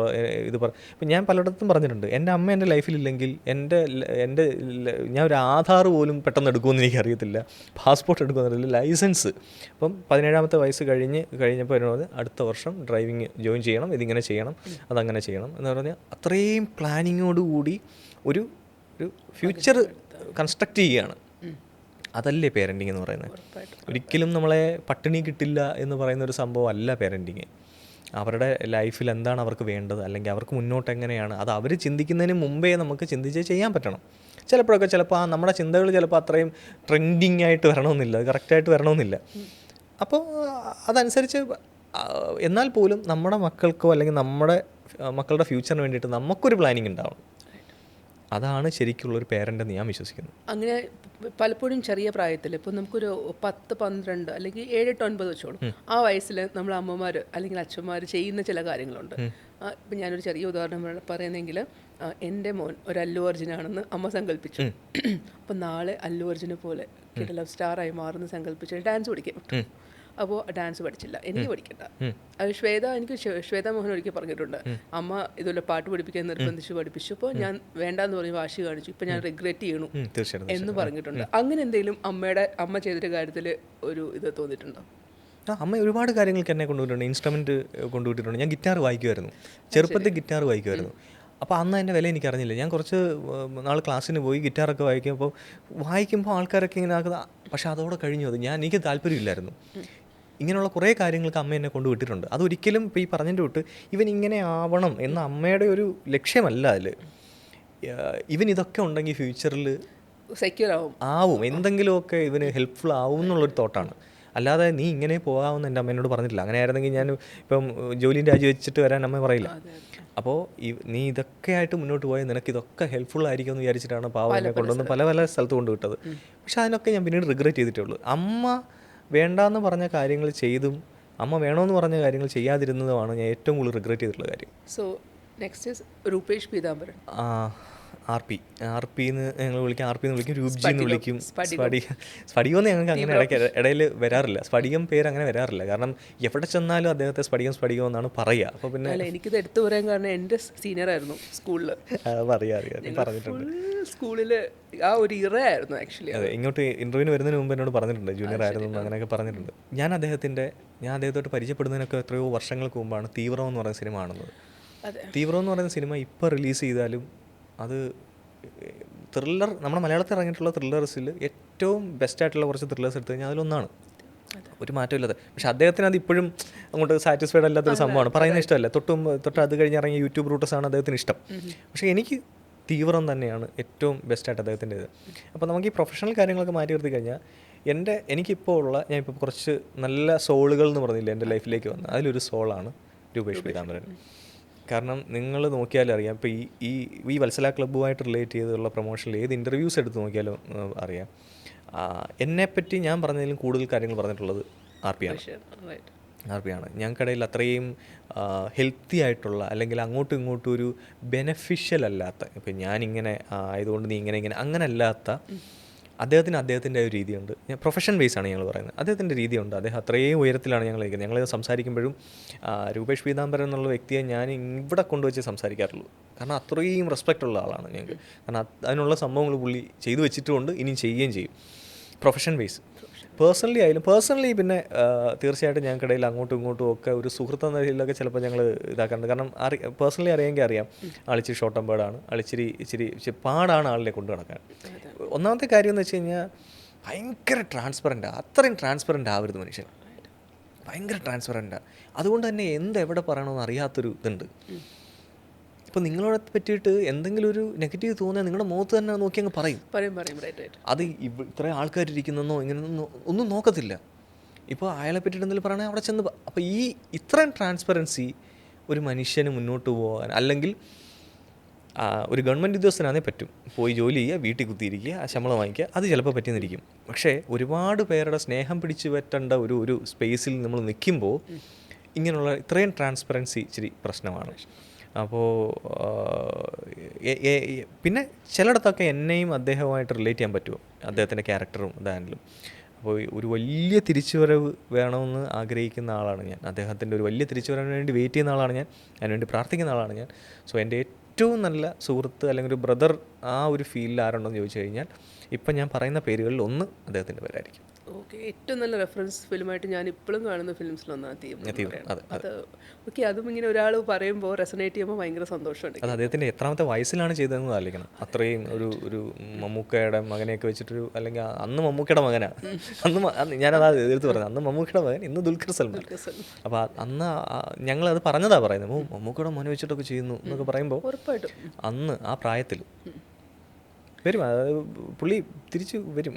[SPEAKER 2] ഇത് പറ ഇപ്പം ഞാൻ പലയിടത്തും പറഞ്ഞിട്ടുണ്ട്. എന്റെ അമ്മ എന്റെ ലൈഫിലില്ലെങ്കിൽ എന്റെ എന്റെ ഞാൻ ഒരു ആധാർ പോലും പെട്ടെന്ന് എടുക്കുമെന്ന് എനിക്കറിയത്തില്ല. പാസ്പോർട്ട് എടുക്കുമെന്നറിയില്ല ലൈസൻസ്. അപ്പം പതിനേഴാമത്തെ വയസ്സ് കഴിഞ്ഞ് കഴിഞ്ഞപ്പോൾ എന്നോട് അടുത്ത വർഷം ഡ്രൈവിംഗ് ജോയിൻ ചെയ്യണം ഇതിങ്ങനെ ചെയ്യണം അതങ്ങനെ ചെയ്യണം എന്ന് പറഞ്ഞാൽ അത്രയും പ്ലാനിങ്ങോടുകൂടി ഒരു ഒരു ഫ്യൂച്ചർ കൺസ്ട്രക്റ്റ് ചെയ്യുകയാണ്. അതല്ലേ പേരന്റിങ് എന്ന് പറയുന്നത്? ഒരിക്കലും നമ്മളെ പട്ടിണി കിട്ടില്ല എന്ന് പറയുന്ന ഒരു സംഭവം അല്ല പേരന്റിങ് അവരുടെ ലൈഫിൽ എന്താണ് അവർക്ക് വേണ്ടത്? അല്ലെങ്കിൽ അവർക്ക് മുന്നോട്ട് എങ്ങനെയാണ്? അത് അവർ ചിന്തിക്കുന്നതിന് മുമ്പേ നമുക്ക് ചിന്തിച്ച് ചെയ്യാൻ പറ്റണം. ചിലപ്പോഴൊക്കെ ചിലപ്പോൾ ആ നമ്മുടെ ചിന്തകൾ ചിലപ്പോൾ അത്രയും ട്രെൻഡിങ് ആയിട്ട് വരണമെന്നില്ല. കറക്റ്റായിട്ട് വരണമെന്നില്ല. അപ്പോൾ അതനുസരിച്ച് എന്നാൽ പോലും നമ്മുടെ മക്കൾക്കോ അല്ലെങ്കിൽ നമ്മുടെ മക്കളുടെ ഫ്യൂച്ചറിന് വേണ്ടിയിട്ട് നമുക്കൊരു പ്ലാനിങ് ഉണ്ടാവണം. അതാണ് ശരിക്കുള്ളൊരു പേരന്റ് എന്ന് ഞാൻ വിശ്വസിക്കുന്നു.
[SPEAKER 1] അങ്ങനെ പലപ്പോഴും ചെറിയ പ്രായത്തിൽ ഇപ്പോൾ നമുക്കൊരു പത്ത് പന്ത്രണ്ട് അല്ലെങ്കിൽ ഏഴെട്ട് ഒൻപത് വെച്ചോളൂ ആ വയസ്സിൽ നമ്മൾ അമ്മമാർ അല്ലെങ്കിൽ അച്ഛന്മാർ ചെയ്യുന്ന ചില കാര്യങ്ങളുണ്ട്. ഇപ്പം ഞാനൊരു ചെറിയ ഉദാഹരണം പറ- പറയുന്നെങ്കിൽ എന്റെ മോൻ ഒരു അല്ലു അർജുനാണെന്ന് അമ്മ സങ്കല്പിച്ചു. അപ്പം നാളെ അല്ലു അർജുനെ പോലെ കിട്ടല സ്റ്റാറായി മാറുന്ന സങ്കല്പിച്ച് ഡാൻസ് പഠിക്കാൻ അപ്പോൾ ഡാൻസ് പഠിച്ചില്ല. എനിക്ക് പഠിക്കണ്ട. അത് ശ്വേത എനിക്ക് ശ്വേ- ശ്വേത മോഹൻ ഒരിക്കൽ പറഞ്ഞിട്ടുണ്ട്. അമ്മ ഇതുപോലെ പാട്ട് പഠിപ്പിക്കാൻ നിർബന്ധിച്ച് പഠിപ്പിച്ചു. അപ്പോൾ ഞാൻ വേണ്ടാന്ന് പറഞ്ഞ് വാശി കാണിച്ചു. ഇപ്പം ഞാൻ റിഗ്രറ്റ് ചെയ്യണു എന്ന് പറഞ്ഞിട്ടുണ്ട്. അങ്ങനെ എന്തെങ്കിലും അമ്മയുടെ അമ്മ ചെയ്തൊരു കാര്യത്തിൽ ഒരു ഇത് തോന്നിയിട്ടുണ്ടോ?
[SPEAKER 2] അമ്മ ഒരുപാട് കാര്യങ്ങൾക്ക് എന്നെ കൊണ്ടുപോയിട്ടുണ്ട് ഇൻസ്ട്രുമെന്റ് കൊണ്ടുപോയിട്ടുണ്ട് ഞാൻ ഗിറ്റാർ വായിക്കുമായിരുന്നു ചെറുപ്പത്തിൽ ഗിറ്റാർ വായിക്കുമായിരുന്നു അപ്പോൾ അന്ന് അതിന്റെ വില എനിക്ക് അറിഞ്ഞില്ല. ഞാൻ കുറച്ച് നാൾ ക്ലാസ്സിന് പോയി ഗിറ്റാറൊക്കെ വായിക്കുമ്പോൾ വായിക്കുമ്പോൾ ആൾക്കാരൊക്കെ ഇങ്ങനെ ആക്കുന്ന പക്ഷേ അതോടെ കഴിഞ്ഞു. അത് ഞാൻ എനിക്ക് താല്പര്യമില്ലായിരുന്നു. ഇങ്ങനെയുള്ള കുറേ കാര്യങ്ങൾക്ക് അമ്മ എന്നെ കൊണ്ടുവിട്ടിട്ടുണ്ട്. അതൊരിക്കലും ഇപ്പോൾ ഈ പറഞ്ഞതിന്റെ വിട്ട് ഇവൻ ഇങ്ങനെ ആവണം എന്ന അമ്മയുടെ ഒരു ലക്ഷ്യമല്ല അതിൽ. ഇവൻ ഇതൊക്കെ ഉണ്ടെങ്കിൽ ഫ്യൂച്ചറിൽ
[SPEAKER 1] സെക്യൂർ ആവും.
[SPEAKER 2] ആവും എന്തെങ്കിലുമൊക്കെ ഇവന് ഹെൽപ്ഫുൾ ആവും എന്നുള്ളൊരു തോട്ടാണ്. അല്ലാതെ നീ ഇങ്ങനെ പോകാമെന്ന് എന്റെ അമ്മേനോട് പറഞ്ഞിട്ടില്ല. അങ്ങനെ ആയിരുന്നെങ്കിൽ ഞാൻ ഇപ്പം ജോലിയും രാജിവെച്ചിട്ട് വരാൻ അമ്മ പറയില്ല. അപ്പോൾ ഈ നീ ഇതൊക്കെ ആയിട്ട് മുന്നോട്ട് പോയാൽ നിനക്ക് ഇതൊക്കെ ഹെൽപ്ഫുൾ ആയിരിക്കും എന്ന് വിചാരിച്ചിട്ടാണ് പാവം എന്നെ കൊണ്ടുവന്ന് പല പല സ്ഥലത്ത് കൊണ്ടുവിട്ടത്. പക്ഷെ അതിനൊക്കെ ഞാൻ പിന്നീട് റിഗ്രറ്റ് ചെയ്തിട്ടുള്ളൂ അമ്മ വേണ്ടാന്ന് പറഞ്ഞ കാര്യങ്ങൾ ചെയ്തും അമ്മ വേണമെന്ന് പറഞ്ഞ കാര്യങ്ങൾ ചെയ്യാതിരുന്നതുമാണ് ഞാൻ ഏറ്റവും കൂടുതൽ റിഗ്രറ്റ് ചെയ്തിട്ടുള്ള കാര്യം.
[SPEAKER 1] So next is Rupesh Peethambaran
[SPEAKER 2] R P. R P എന്ന് ഞങ്ങൾ വിളിക്കും ആർ പി എന്ന് വിളിക്കും രൂപ്ജി എന്ന് വിളിക്കും. സ്പടിക. സ്ഫടികം എന്ന് ഞങ്ങൾക്ക് അങ്ങനെ ഇടയ്ക്ക് ഇടയിൽ വരാറില്ല. സ്ഫടികം പേര് അങ്ങനെ വരാറില്ല. കാരണം എവിടെ ചെന്നാലും അദ്ദേഹത്തെ സ്ഫടികം സ്ഫടികം എന്നാണ് പറയുക അപ്പോൾ പിന്നെ
[SPEAKER 1] എനിക്കിത് എടുത്തു പറയാൻ കാരണം എന്റെ സീനിയർ ആയിരുന്നു സ്കൂളിൽ
[SPEAKER 2] പറയാ അറിയാം പറഞ്ഞിട്ടുണ്ട്.
[SPEAKER 1] സ്കൂളിൽ ആ ഒരു ഇറ ആയിരുന്നു ആക്ച്വലി
[SPEAKER 2] അതെ ഇങ്ങോട്ട് ഇന്റർവ്യൂവിന് വരുന്നതിന് മുമ്പ് എന്നോട് പറഞ്ഞിട്ടുണ്ട് ജൂനിയർ ആയിരുന്നു അങ്ങനെയൊക്കെ പറഞ്ഞിട്ടുണ്ട്. ഞാൻ അദ്ദേഹത്തിന്റെ ഞാൻ അദ്ദേഹത്തോട്ട് പരിചയപ്പെടുന്നതിനൊക്കെ എത്രയോ വർഷങ്ങൾക്ക് മുമ്പാണ് തീവ്രം എന്ന് പറയുന്ന സിനിമ കാണുന്നത്. തീവ്രം എന്ന് പറയുന്ന സിനിമ ഇപ്പോൾ റിലീസ് ചെയ്താലും അത് ത്രില്ലർ നമ്മുടെ മലയാളത്തിൽ ഇറങ്ങിയിട്ടുള്ള ത്രില്ലേഴ്സിൽ ഏറ്റവും ബെസ്റ്റ് ആയിട്ടുള്ള കുറച്ച് ത്രില്ലേഴ്സ് എടുത്തു കഴിഞ്ഞാൽ അതിലൊന്നാണ് ഒരു മാറ്റമില്ലാതെ പക്ഷെ അദ്ദേഹത്തിന് അത് ഇപ്പോഴും അങ്ങോട്ട് സാറ്റിസ്ഫൈഡ് അല്ലാത്തൊരു സംഭവമാണ്. പറയുന്ന ഇഷ്ടമല്ല. തൊട്ടും തൊട്ട് അത് കഴിഞ്ഞ് ഇറങ്ങിയ യൂട്യൂബ് റൂട്ടസ് ആണ് അദ്ദേഹത്തിന് ഇഷ്ടം. പക്ഷേ എനിക്ക് തീവ്രം തന്നെയാണ് ഏറ്റവും ബെസ്റ്റായിട്ട് അദ്ദേഹത്തിന്റെ ഇത് അപ്പോൾ നമുക്ക് ഈ പ്രൊഫഷണൽ കാര്യങ്ങളൊക്കെ മാറ്റി നിർത്തി കഴിഞ്ഞാൽ എന്റെ എനിക്കിപ്പോൾ ഉള്ള ഞാൻ ഇപ്പോൾ കുറച്ച് നല്ല സോളുകൾ എന്ന് പറഞ്ഞില്ല എന്റെ ലൈഫിലേക്ക് വന്ന അതിലൊരു സോളാണ് രൂപേഷ്. പീതാംബരൻ. കാരണം നിങ്ങൾ നോക്കിയാലും അറിയാം. ഇപ്പോൾ ഈ ഈ ഈ വത്സല ക്ലബ്ബുമായിട്ട് റിലേറ്റ് ചെയ്തുള്ള പ്രൊമോഷനിൽ ഏത് ഇന്റർവ്യൂസ് എടുത്ത് നോക്കിയാലും അറിയാം. എന്നെപ്പറ്റി ഞാൻ പറഞ്ഞതിലും കൂടുതൽ കാര്യങ്ങൾ പറഞ്ഞിട്ടുള്ളത് ആർ പി ആണ്. ആർ പി ആണ്. ഞങ്ങൾക്കിടയിൽ അത്രയും ഹെൽത്തി ആയിട്ടുള്ള അല്ലെങ്കിൽ അങ്ങോട്ടും ഇങ്ങോട്ടും ഒരു ബെനഫിഷ്യൽ അല്ലാത്ത ഇപ്പം ഞാനിങ്ങനെ ആയതുകൊണ്ട് നീ ഇങ്ങനെ ഇങ്ങനെ അങ്ങനെ അല്ലാത്ത അദ്ദേഹത്തിന് അദ്ദേഹത്തിന്റെ ഒരു രീതിയുണ്ട്. ഞാൻ പ്രൊഫഷൻ ബേസ് ആണ് ഞങ്ങൾ പറയുന്നത്. അദ്ദേഹത്തിന്റെ രീതിയുണ്ട്. അദ്ദേഹം അത്രയും ഉയരത്തിലാണ് ഞങ്ങൾ ഇരിക്കുന്നത് ഞങ്ങൾ സംസാരിക്കുമ്പോഴും രൂപേഷ് പീതാംബരൻ എന്നുള്ള വ്യക്തിയെ ഞാൻ ഇവിടെ കൊണ്ടുവച്ച് സംസാരിക്കാറുള്ളൂ. കാരണം അത്രയും റെസ്പെക്റ്റ് ഉള്ള ആളാണ് ഞങ്ങൾക്ക്. കാരണം അത് അതിനുള്ള സംഭവങ്ങൾ പുള്ളി ചെയ്തു വെച്ചിട്ടുമുണ്ട്. ഇനിയും ചെയ്യുകയും ചെയ്യും. പ്രൊഫഷൻ ബേസ് പേഴ്സണലി ആയാലും പേഴ്സണലി പിന്നെ തീർച്ചയായിട്ടും ഞങ്ങൾക്കിടയിൽ അങ്ങോട്ടും ഇങ്ങോട്ടും ഒക്കെ ഒരു സുഹൃത്ത് എന്ന രീതിയിലൊക്കെ ചിലപ്പോൾ ഞങ്ങൾ ഇതാക്കാറുണ്ട്. കാരണം അറി പേഴ്സണലി അറിയാമെങ്കിൽ അറിയാം. ആളിച്ചിരി ഷോർട്ട് ടംബേർഡാണ് ആളിച്ചിരി ഇച്ചിരി ഇച്ചിരി പാടാണ് ആളിനെ കൊണ്ടു നടക്കാൻ. ഒന്നാമത്തെ കാര്യം എന്ന് വെച്ച് കഴിഞ്ഞാൽ ഭയങ്കര ട്രാൻസ്പെറന്റ് അത്രയും ട്രാൻസ്പെറന്റ് ആവരുത് മനുഷ്യൻ. ഭയങ്കര ട്രാൻസ്പെറന്റാണ് അതുകൊണ്ട് തന്നെ എന്ത് എവിടെ പറയണമെന്ന് അറിയാത്തൊരു ഇതുണ്ട്. ഇപ്പോൾ നിങ്ങളോട് പറ്റിയിട്ട് എന്തെങ്കിലും ഒരു നെഗറ്റീവ് തോന്നിയാൽ നിങ്ങളുടെ മുഖത്ത് തന്നെ നോക്കി അങ്ങ് പറയും.
[SPEAKER 1] പറയും പറയും. റൈറ്റ് റൈറ്റ്
[SPEAKER 2] അത് ഇത്ര ആൾക്കാർ ആൾക്കാരിരിക്കുന്നെന്നോ ഇങ്ങനെ ഒന്നും നോക്കത്തില്ല. ഇപ്പോൾ അയാളെ പറ്റിയിട്ട് എന്തെങ്കിലും പറയണേ അവിടെ ചെന്ന് അപ്പോൾ ഈ ഇത്രയും ട്രാൻസ്പെറൻസി ഒരു മനുഷ്യന് മുന്നോട്ട് പോകാൻ അല്ലെങ്കിൽ ഒരു ഗവൺമെന്റ് ഉദ്യോഗസ്ഥനാണേ പറ്റും. പോയി ജോലി ചെയ്യുക വീട്ടിൽ കുത്തിയിരിക്കുക ശമ്പളം വാങ്ങിക്കുക അത് ചിലപ്പോൾ പറ്റിയെന്നിരിക്കും. പക്ഷേ ഒരുപാട് പേരുടെ സ്നേഹം പിടിച്ചു പറ്റേണ്ട ഒരു ഒരു സ്പേസിൽ നമ്മൾ നിൽക്കുമ്പോൾ ഇങ്ങനെയുള്ള ഇത്രയും ട്രാൻസ്പെറൻസി ഇച്ചിരി പ്രശ്നമാണ്. അപ്പോൾ പിന്നെ ചിലയിടത്തൊക്കെ എന്നെയും അദ്ദേഹവുമായിട്ട് റിലേറ്റ് ചെയ്യാൻ പറ്റുമോ? അദ്ദേഹത്തിന്റെ ക്യാരക്ടറും ഇതാണെങ്കിലും അപ്പോൾ ഒരു വലിയ തിരിച്ചുവരവ് വേണമെന്ന് ആഗ്രഹിക്കുന്ന ആളാണ് ഞാൻ. അദ്ദേഹത്തിന്റെ ഒരു വലിയ തിരിച്ചുവരവിന് വേണ്ടി വെയിറ്റ് ചെയ്യുന്ന ആളാണ് ഞാൻ. അതിനുവേണ്ടി പ്രാർത്ഥിക്കുന്ന ആളാണ് ഞാൻ. സോ എന്റെ ഏറ്റവും നല്ല സുഹൃത്ത് അല്ലെങ്കിൽ ഒരു ബ്രദർ ആ ഒരു ഫീലിൽ ആരുണ്ടെന്ന് ചോദിച്ചു കഴിഞ്ഞാൽ ഇപ്പം ഞാൻ പറയുന്ന പേരുകളിൽ ഒന്ന് അദ്ദേഹത്തിന്റെ പേരായിരിക്കും.
[SPEAKER 1] ഓക്കെ ഏറ്റവും നല്ല റെഫറൻസ് ഫിലിമായിട്ട് ഞാൻ ഇപ്പോഴും കാണുന്ന ഫിലിംസിലൊന്നാണ്
[SPEAKER 2] തീവ്രം, അതെ,
[SPEAKER 1] ഓക്കെ അതും ഇങ്ങനെ ഒരാൾ പറയുമ്പോൾ റെസനേറ്റ് ചെയ്യുമ്പോൾ ഭയങ്കര സന്തോഷമുണ്ട്.
[SPEAKER 2] അത് അദ്ദേഹത്തിന്റെ എത്രാമത്തെ വയസ്സിലാണ് ചെയ്തതെന്ന് ആലോചിക്കണം. അത്രയും ഒരു ഒരു മമ്മൂക്കയുടെ മകനെയൊക്കെ വെച്ചിട്ടൊരു അല്ലെങ്കിൽ അന്ന് മമ്മൂക്കയുടെ മകനാണ് അന്ന് ഞാനത് എടുത്ത് പറഞ്ഞത്. അന്ന് മമ്മൂക്കയുടെ മകൻ ഇന്ന് ദുൽഖർ സൽമാൻ. അപ്പോൾ അന്ന് ഞങ്ങളത് പറഞ്ഞതാണ് പറയുന്നത്. മമ്മൂക്കയുടെ മോനെ വെച്ചിട്ടൊക്കെ ചെയ്യുന്നു എന്നൊക്കെ പറയുമ്പോൾ
[SPEAKER 1] ഉറപ്പായിട്ടും.
[SPEAKER 2] അന്ന് ആ പ്രായത്തിൽ വരും. അത് പുള്ളി തിരിച്ചു വരും.